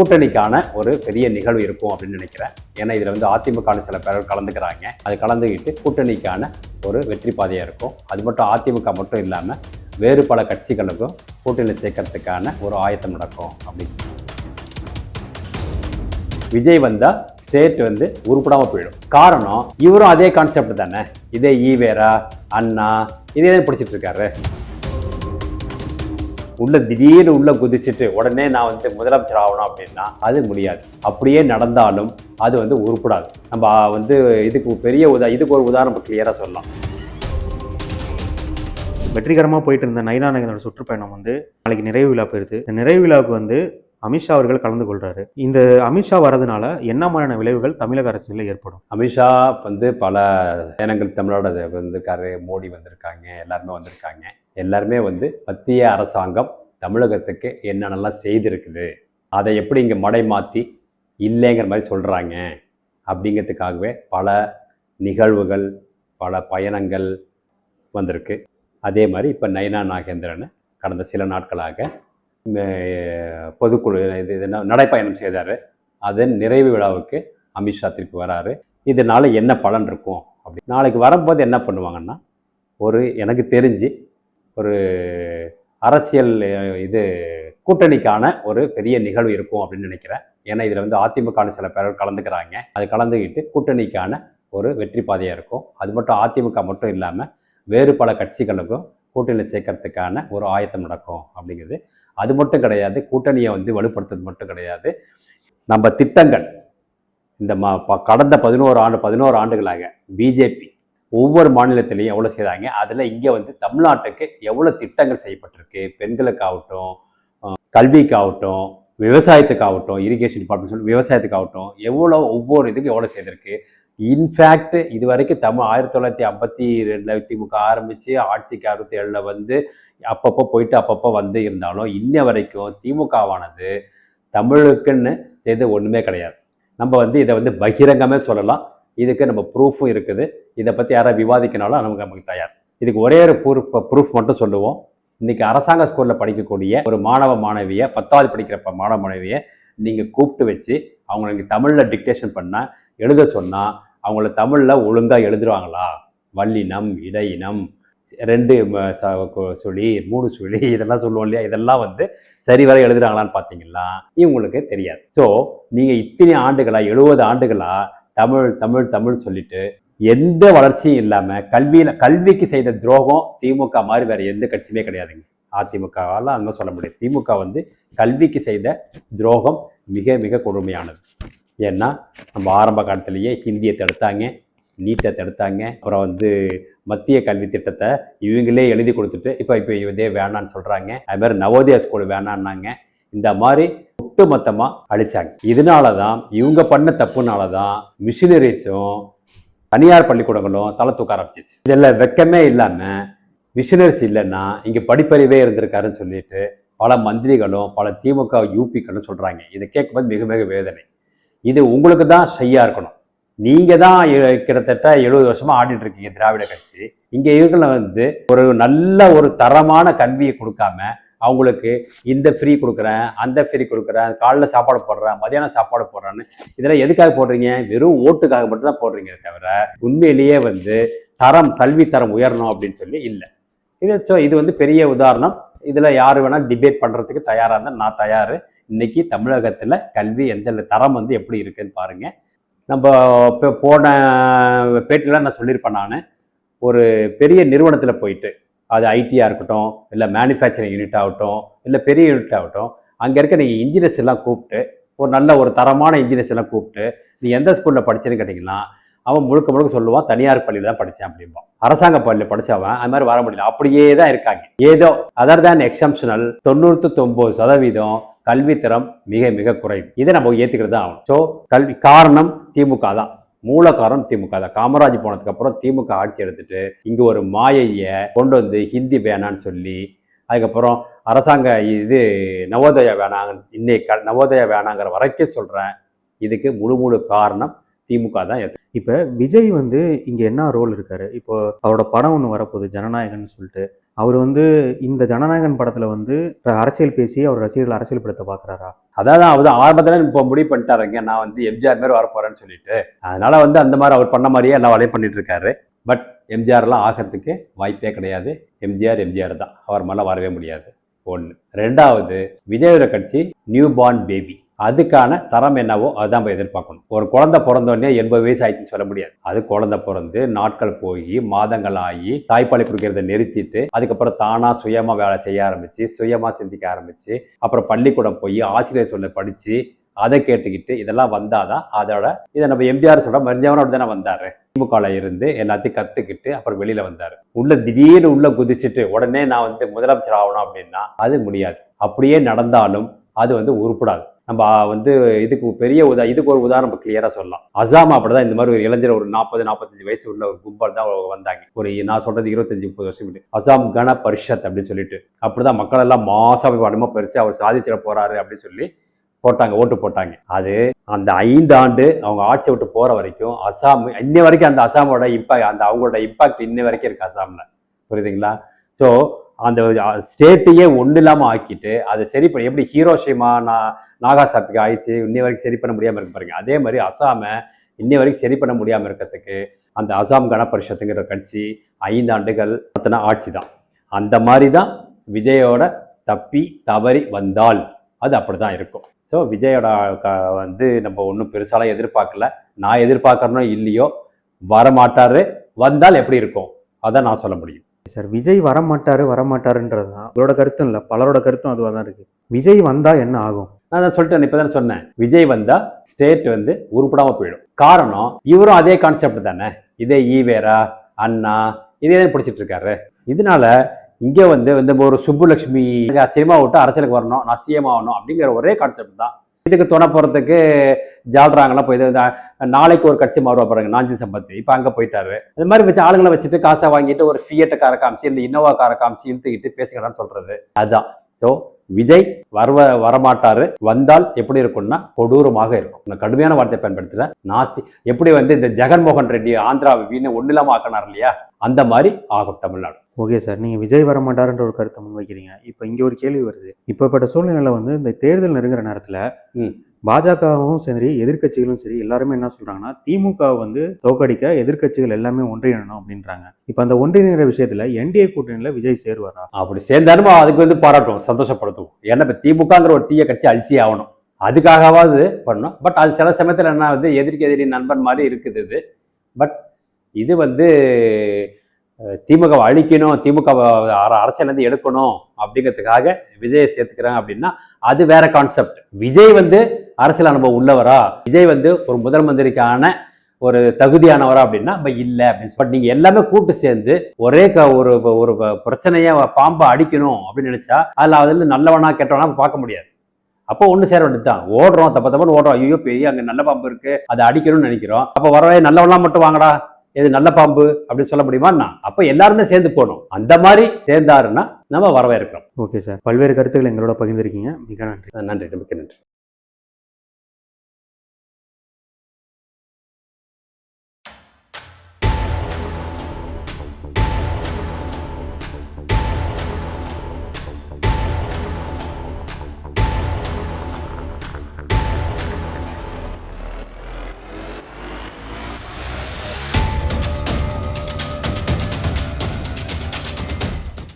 கூட்டணிக்கான ஒரு பெரிய நிகழ்வு இருக்கும் அப்படின்னு நினைக்கிறேன். ஏன்னா இதில் வந்து அதிமுக சில பேர் கலந்துக்கிறாங்க. அது கலந்துக்கிட்டு கூட்டணிக்கான ஒரு வெற்றி பாதையாக இருக்கும். அது மட்டும் அதிமுக மட்டும் இல்லாமல் வேறு பல கட்சிகளுக்கும் கூட்டணியில் சேர்க்கறதுக்கான ஒரு ஆயத்தம் நடக்கும் அப்படின்னு. விஜய் வந்தால் ஸ்டேட் வந்து உருப்படாமல் போயிடும். காரணம் இவரும் அதே கான்செப்ட் தானே. இதே ஈவேரா அண்ணா இதே பிடிச்சிட்டு இருக்காரு. உள்ள திடீர்னு உள்ள குதிச்சுட்டு உடனே நான் வந்து முதலமைச்சர் ஆகணும் அப்படின்னா அது முடியாது. அப்படியே நடந்தாலும் அது வந்து உருப்படாது. நம்ம வந்து இதுக்கு பெரிய உதா இதுக்கு ஒரு உதாரணம் கிளியரா சொல்லலாம். வெற்றிகரமாக போயிட்டு இருந்த நைனா நகரோட சுற்றுப்பயணம் வந்து நாளைக்கு நிறைவு விழா போயிருது இந்த நிறைவு விழாவுக்கு வந்து அமித்ஷா அவர்கள் கலந்து கொள்றாரு. இந்த அமித்ஷா வரதுனால என்ன மாதிரியான விளைவுகள் தமிழக அரசியலில் ஏற்படும்? அமித்ஷா வந்து பல சேனங்கள் தமிழோட வந்திருக்காரு மோடி வந்திருக்காங்க எல்லாருமே வந்திருக்காங்க. எல்லாருமே வந்து மத்திய அரசாங்கம் தமிழகத்துக்கு என்னென்னலாம் செய்திருக்குது அதை எப்படி இங்கே மடை மாற்றி இல்லைங்கிற மாதிரி சொல்கிறாங்க அப்படிங்கிறதுக்காகவே பல நிகழ்வுகள் பல பயணங்கள் வந்திருக்கு. அதே மாதிரி இப்போ நயனா நாகேந்திரன் கடந்த சில நாட்களாக பொதுக்குழு இது இது நடைப்பயணம் செய்தார். அதன் நிறைவு விழாவுக்கு அமித்ஷா திருப்பி வராரு. இதனால் என்ன பலன் இருக்கும்? அப்படி நாளைக்கு வரும்போது என்ன பண்ணுவாங்கன்னா ஒரு எனக்கு தெரிஞ்சு ஒரு அரசியல் இது கூட்டணிக்கான ஒரு பெரிய நிகழ்வு இருக்கும் அப்படின்னு நினைக்கிறேன். ஏன்னா இதில் வந்து அதிமுக சில பேர் கலந்துக்கிறாங்க. அது கலந்துக்கிட்டு கூட்டணிக்கான ஒரு வெற்றி பாதையாக இருக்கும். அது மட்டும் அதிமுக மட்டும் இல்லாமல் வேறு பல கட்சிகளுக்கும் கூட்டணியில் சேர்க்கறதுக்கான ஒரு ஆயத்தம் நடக்கும் அப்படிங்கிறது. அது மட்டும் கிடையாது கூட்டணியை வந்து வலுப்படுத்துறது மட்டும் கிடையாது. நம்ம திட்டங்கள் இந்த ம ப- கடந்த பதினோரு ஆண்டு பதினோரு ஆண்டுகளாக பிஜேபி ஒவ்வொரு மாநிலத்திலையும் எவ்வளோ செய்தாங்க அதில் இங்கே வந்து தமிழ்நாட்டுக்கு எவ்வளோ திட்டங்கள் செய்யப்பட்டிருக்கு? பெண்களுக்காகட்டும் கல்விக்காகட்டும் விவசாயத்துக்காகட்டும் இரிகேஷன் டிபார்ட்மெண்ட் சொல்லி விவசாயத்துக்காகட்டும் எவ்வளோ ஒவ்வொரு இதுக்கும் எவ்வளோ செய்திருக்கு? இன்ஃபேக்ட் இது வரைக்கும் தமிழ் ஆயிரத்தி தொள்ளாயிரத்தி ஐம்பத்தி ரெண்டில் திமுக ஆரம்பித்து ஆட்சிக்கு அறுபத்தி ஏழில் வந்து அப்பப்போ போயிட்டு அப்பப்போ வந்து இருந்தாலும் இன்ன வரைக்கும் திமுகவானது தமிழுக்குன்னு செய்து ஒன்றுமே கிடையாது. நம்ம வந்து இதை வந்து பகிரங்கமே சொல்லலாம். இதுக்கு நம்ம ப்ரூஃபும் இருக்குது. இதை பற்றி யாராவது விவாதிக்கனாலும் நமக்கு நமக்கு தயார். இதுக்கு ஒரே ஒரு ப்ரூஃப் ப்ரூஃப் மட்டும் சொல்லுவோம். இன்றைக்கி அரசாங்க ஸ்கூலில் படிக்கக்கூடிய ஒரு மாணவ மாணவியை பத்தாவது படிக்கிற மாணவ மாணவியை நீங்கள் கூப்பிட்டு வச்சு அவங்களுக்கு தமிழில் டிக்டேஷன் பண்ணால் எழுத சொன்னால் அவங்கள தமிழில் ஒழுங்காக எழுதுருவாங்களா வல்லினம் இடையினம் ரெண்டு சொல்லி மூணு சொல்லி இதெல்லாம் சொல்லுவோம் இல்லையா? இதெல்லாம் வந்து சரி வர எழுதுறாங்களான்னு பார்த்தீங்களா? இவங்களுக்கு தெரியாது. ஸோ நீங்கள் இத்தனை ஆண்டுகளாக எழுபது ஆண்டுகளாக தமிழ் தமிழ் தமிழ் சொல்லிட்டு எந்த வளர்ச்சியும் இல்லாமல் கல்வியில் கல்விக்கு செய்த துரோகம் திமுக மாதிரி வேற எந்த கட்சியுமே கிடையாதுங்க. அதிமுகவால் அங்கே சொல்ல முடியாது. திமுக வந்து கல்விக்கு செய்த துரோகம் மிக மிக கொடுமையானது. ஏன்னா நம்ம ஆரம்ப காலத்திலேயே ஹிந்தியை தடுத்தாங்க நீட்டை தடுத்தாங்க. அப்புறம் வந்து மத்திய கல்வி திட்டத்தை இவங்களே எழுதி கொடுத்துட்டு இப்போ இப்போ இதே வேணான்னு சொல்கிறாங்க அது மாதிரி நவோதயா ஸ்கூல் வேணான்னாங்க இந்த மாதிரி ஒட்டுமொத்தமாக அழிச்சாங்க. இதனால தான் இவங்க பண்ண தப்புனால தான் மிஷினரிஸும் தனியார் பள்ளிக்கூடங்களும் தலை தூக்க ஆரம்பிச்சிச்சு. இதில் வெக்கமே இல்லாமல் மிஷினரிஸ் இல்லைன்னா இங்கே படிப்பறிவே இருந்திருக்காருன்னு சொல்லிட்டு பல மந்திரிகளும் பல திமுக யூபிக்களும் சொல்கிறாங்க இதை கேட்கும்போது மிக மிக வேதனை. இது உங்களுக்கு தான் ஷையாக இருக்கணும். நீங்கள் தான் கிட்டத்தட்ட எழுபது வருஷமாக ஆடிட்டு இருக்கீங்க திராவிட கட்சி. இங்கே இருக்கிற வந்து ஒரு நல்ல ஒரு தரமான கல்வியை கொடுக்காம அவங்களுக்கு இந்த ஃப்ரீ கொடுக்குறேன் அந்த ஃப்ரீ கொடுக்குறேன் காலைல சாப்பாடு போடுறேன் மதியானம் சாப்பாடு போடுறேன்னு இதெல்லாம் எதுக்காக போடுறீங்க? வெறும் ஓட்டுக்காக மட்டும் தான் போடுறீங்க தவிர உண்மையிலேயே வந்து தரம் கல்வி தரம் உயரணும் அப்படின்னு சொல்லி இல்லை. இது ஸோ இது வந்து பெரிய உதாரணம். இதில் யார் வேணால் டிபேட் பண்ணுறதுக்கு தயாராக இருந்தால் நான் தயார். இன்னைக்கு தமிழகத்தில் கல்வி எந்த தரம் வந்து எப்படி இருக்குன்னு பாருங்கள் நம்ம இப்போ போன பேட்டிலாம் நான் சொல்லியிருப்பேன் நான். ஒரு பெரிய நிறுவனத்தில் போயிட்டு அது ஐடியாக இருக்கட்டும் இல்லை மேனுஃபேக்சரிங் யூனிட் ஆகட்டும் இல்லை பெரிய யூனிட் ஆகட்டும் அங்கே இருக்க நீங்கள் இன்ஜினியர்ஸ் எல்லாம் கூப்பிட்டு ஒரு நல்ல ஒரு தரமான இன்ஜினியர்ஸ் எல்லாம் கூப்பிட்டு நீ எந்த ஸ்கூலில் படிச்சேன்னு கேட்டிங்கன்னா அவன் முழுக்க முழுக்க சொல்லுவான் தனியார் பள்ளியில் தான் படித்தேன் அப்படிம்பான். அரசாங்க பள்ளியில் படித்தவன் அது மாதிரி வர முடியல. அப்படியே தான் இருக்காங்க. ஏதோ அதர் தேன் எக்ஸம்ஷனல் தொண்ணூற்று தொம்பது சதவீதம் கல்வித்தரம் மிக மிக குறைவு. இதை நம்ம ஏற்றுக்கிறது தான் ஆகணும். ஸோ கல்வி காரணம் திமுக தான். மூல காரணம் திமுக. தான் காமராஜ் போனதுக்கு அப்புறம் திமுக ஆட்சி எடுத்துட்டு இங்க ஒரு மாயையை கொண்டு வந்து ஹிந்தி வேணான்னு சொல்லி அதுக்கப்புறம் அரசாங்க இது நவோதயா வேணாங்க இன்னைக்கு க- நவோதயா வேணாங்கிற வரைக்கும் சொல்றேன். இதுக்கு முழு முழு காரணம் திமுக தான். ஏத்து- இப்போ விஜய் வந்து இங்கே என்ன ரோல் இருக்காரு? இப்போ அவரோட படம் ஒன்று வரப்போகுது ஜனநாயகன்னு சொல்லிட்டு. அவர் வந்து இந்த ஜனநாயகன் படத்தில் வந்து அரசியல் பேசி அவர் ரசிகர்கள் அரசியல் படத்தை பார்க்குறாரா அதாவது அவர் ஆரம்பத்தில் இப்போ முடிவு பண்ணிட்டாருங்க. நான் வந்து எம்ஜிஆர் மாதிரி வரப்போறேன்னு சொல்லிட்டு. அதனால வந்து அந்த மாதிரி அவர் பண்ண மாதிரியே எல்லா வேலையும் பண்ணிட்டு இருக்காரு. பட் எம்ஜிஆர்லாம் ஆகிறதுக்கு வாய்ப்பே கிடையாது. எம்ஜிஆர் எம்ஜிஆர் தான். அவர் மேலே வரவே முடியாது. ஒன்று ரெண்டாவது விஜயோட கட்சி நியூ பார்ன் பேபி. அதுக்கான தரம் என்னவோ அதுதான் நம்ம எதிர்பார்க்கணும். ஒரு குழந்தை பிறந்தோடனே எண்பது வயசு ஆயிடுச்சு சொல்ல முடியாது. அது குழந்தை பிறந்து நாட்கள் போய் மாதங்கள் ஆகி தாய்ப்பாலை குடிக்கிறத நிறுத்திட்டு அதுக்கப்புறம் தானா சுயமாக வேலை செய்ய ஆரம்பிச்சு சுயமாக சிந்திக்க ஆரம்பிச்சு அப்புறம் பள்ளிக்கூடம் போய் ஆசிரியர் சொல்ல படித்து அதை கேட்டுக்கிட்டு இதெல்லாம் வந்தாதான் அதோட இதை நம்ம எம்ஜிஆர் சொல்ற மரிஞ்சவனோட தானே வந்தாரு. திமுகல இருந்து எல்லாத்தையும் கத்துக்கிட்டு அப்புறம் வெளியில வந்தாரு. உள்ள திடீர்னு உள்ள குதிச்சுட்டு உடனே நான் வந்து முதலமைச்சர் ஆகணும் அப்படின்னா அது முடியாது. அப்படியே நடந்தாலும் அது வந்து உருப்படாது. நம்ம வந்து இதுக்கு பெரிய உதா இதுக்கு ஒரு உதாரணம் நம்ம கிளியரா சொல்லலாம். அசாம் அப்படிதான் இந்த மாதிரி ஒரு இளைஞர் ஒரு நாற்பது நாற்பத்தஞ்சு வயசு உள்ள ஒரு கும்பல் தான் வந்தாங்க. ஒரு நான் சொல்றது இருபத்தஞ்சு முப்பது வருஷம் முன்னாடி. அசாம் கன பரிஷத் அப்படின்னு சொல்லிட்டு. அப்படிதான் மக்கள் எல்லாம் மாசா வடமா பெருசு அவர் சாதிச்சிட போறாரு அப்படின்னு சொல்லி போட்டாங்க ஓட்டு போட்டாங்க. அது அந்த ஐந்து ஆண்டு அவங்க ஆட்சி விட்டு போற வரைக்கும் அசாம் இன்ன வரைக்கும் அந்த அசாமோட இம்பாக்ட் அந்த அவங்களோட இம்பாக்ட் இன்னை வரைக்கும் இருக்கு அசாம்ல. புரியுதுங்களா? ஸோ அந்த ஸ்டேட்டையே ஒன்றும் இல்லாமல் ஆக்கிட்டு அதை சரி பண்ணி எப்படி ஹீரோஷிமா நான் நாகாசாப்பிக்கு ஆயிடுச்சு இன்னை வரைக்கும் சரி பண்ண முடியாமல் இருக்கு பாருங்க. அதே மாதிரி அசாமை இன்னி வரைக்கும் சரி பண்ண முடியாமல் இருக்கிறதுக்கு அந்த அசாம் கணபரிஷத்துங்கிற கட்சி ஐந்து ஆண்டுகள் நடத்தின ஆட்சி தான். அந்த மாதிரி தான் விஜயோட தப்பி தவறி வந்தால் அது அப்படி தான் இருக்கும். ஸோ விஜயோட க- வந்து நம்ம ஒன்றும் பெருசாலாம் எதிர்பார்க்கல. நான் எதிர்பார்க்கறனோ இல்லையோ வரமாட்டார். வந்தால் எப்படி இருக்கும்? அதான் நான் சொல்ல முடியும். சார் விஜய் வரமாட்டாரு வரமாட்டாருன்றது தான் அவரோட கருத்தும் இல்லை பலரோட கருத்தும் அதுவாக தான் இருக்கு. விஜய் வந்தா என்ன ஆகும்? நான் தான் சொல்லிட்டேன் இப்போ தானே சொன்னேன். விஜய் வந்தா ஸ்டேட் வந்து உருப்படாம போயிடும். காரணம் இவரும் அதே கான்செப்ட் தானே? இதே ஈவேரா அண்ணா இதே தான் பிடிச்சிட்டு இருக்காரு? இதனால இங்கே வந்து இந்த ஒரு சுப்புலட்சுமி சினிமா விட்டு அரசியலுக்கு வரணும் நான் சிஎம் ஆகணும் அப்படிங்கிற ஒரே கான்செப்ட் தான் இதுக்கு துணை போகிறதுக்கு ஜால்றாங்களாம் போய் நாளைக்கு ஒரு கட்சி மாறுவா பாருங்க நாஞ்சி சம்பத்தி. இப்போ அங்கே போயிட்டாரு. அது மாதிரி வச்சு ஆளுங்களை வச்சுட்டு காசை வாங்கிட்டு ஒரு ஃபியட்டை காரை காமிச்சு இந்த இன்னோவா காரை காமிச்சு இழுத்துக்கிட்டு பேசுகிறான்னு சொல்றது. அதுதான் ஸோ விஜய் வரவ வரமாட்டாரு. வந்தால் எப்படி இருக்கும்னா கொடூரமாக இருக்கும். இந்த கடுமையான வார்த்தை பயன்படுத்தல நாஸ்தி. எப்படி வந்து இந்த ஜெகன்மோகன் ரெட்டி ஆந்திரா வீணு ஒன்றும் இல்லாமல் ஆக்கினார் இல்லையா? அந்த மாதிரி ஆகும் தமிழ்நாடு. Okay sir. நீங்கள் விஜய் வரமாட்டாருன்ற ஒரு கருத்தை முன்வைக்கிறீங்க. இப்போ இங்கே ஒரு கேள்வி வருது. இப்போப்பட்ட சூழ்நிலையில் வந்து இந்த தேர்தல் நெருங்குற நேரத்தில். பாஜகவும் சரி எதிர்க்கட்சிகளும் சரி எல்லாருமே என்ன சொல்றாங்கன்னா திமுக வந்து தோக்கடிக்க எதிர்க்கட்சிகள் எல்லாமே ஒன்றிணைணும் அப்படின்றாங்க. இப்போ அந்த ஒன்றிணைகிற விஷயத்துல என்டிஏ கூட்டணியில் விஜய் சேருவாரா? அப்படி சேர்ந்தாலும் அதுக்கு வந்து பாராட்டுவோம் சந்தோஷப்படுத்துவோம் ஏன்னா இப்போ திமுகங்கிற ஒரு தீய கட்சி அழிச்சியே ஆகணும். அதுக்காகவாவது பண்ணோம் பட் அது சில சமயத்தில் என்ன வந்து எதிர்க்கு எதிரி நண்பன் மாதிரி இருக்குது இது. பட் இது வந்து திமுகவை அழிக்கணும் திமுக அரசியலேருந்து எடுக்கணும் அப்படிங்கிறதுக்காக விஜயை சேர்த்துக்கிறாங்க அப்படின்னா அது வேற கான்செப்ட் விஜய் வந்து அரசியல் அனுபவம் உள்ளவரா? விஜய் வந்து ஒரு முதல் மந்திரிக்கான ஒரு தகுதியானவரா அப்படின்னா நம்ம இல்லை அப்படின்னு பட் எல்லாமே கூட்டு சேர்ந்து ஒரே க- ஒரு ஒரு பிரச்சனையை பாம்பை அடிக்கணும் அப்படின்னு நினச்சா அதில் அதில் நல்லவனா கெட்டவனா பார்க்க முடியாது. அப்போ ஒன்று சேர வேண்டியது தான் ஓடுறோம் தப்ப தப்பன்னு ஓடுறோம். ஐயோ பெரிய அங்கே நல்ல பாம்பு இருக்குது அதை அடிக்கணும்னு நினைக்கிறோம். அப்போ வரவே நல்லவனா மட்டும் வாங்கடா. இது நல்ல பாம்பு அப்படின்னு சொல்ல முடியுமா அப்போ எல்லாருமே சேர்ந்து போகணும். அந்த மாதிரி சேர்ந்தாருன்னா நம்ம வரவேற்கிறோம். Okay sir. பல்வேறு கருத்துக்களை எங்களோட பகிர்ந்திருக்கீங்க. மிக நன்றி. நன்றி. மிக்க நன்றி.